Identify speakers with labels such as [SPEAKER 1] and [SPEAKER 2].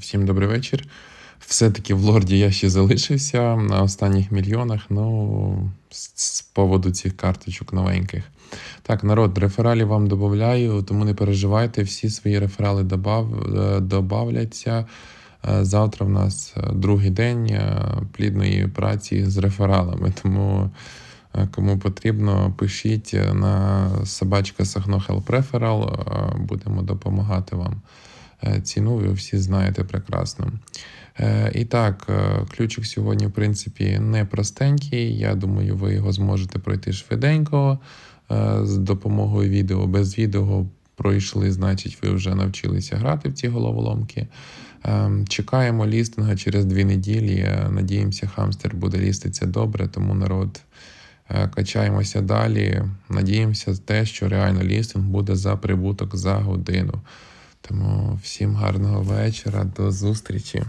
[SPEAKER 1] Всім добрий вечір. Все-таки в лорді я ще залишився на останніх мільйонах, ну, з, поводу цих карточок новеньких. Так, народ, рефералів вам додаю, тому не переживайте, всі свої реферали добав, е. Е, Завтра в нас е, другий день плідної праці з рефералами. Тому кому потрібно, пишіть на собачка Сахно Help будемо допомагати вам. Е, Ціну ви всі знаєте прекрасно. Е, І так, е, ключик сьогодні, в принципі, не простенький. Я думаю, ви його зможете пройти швиденько з допомогою відео. Без відео пройшли, значить, ви вже навчилися грати в ці головоломки. Чекаємо лістинга через дві неділі. Надіємося, хамстер буде ліститися добре, тому народ. Качаємося далі. Надіємося те, що реально лістинг буде за прибуток за годину. Тому всім гарного вечора, до зустрічі.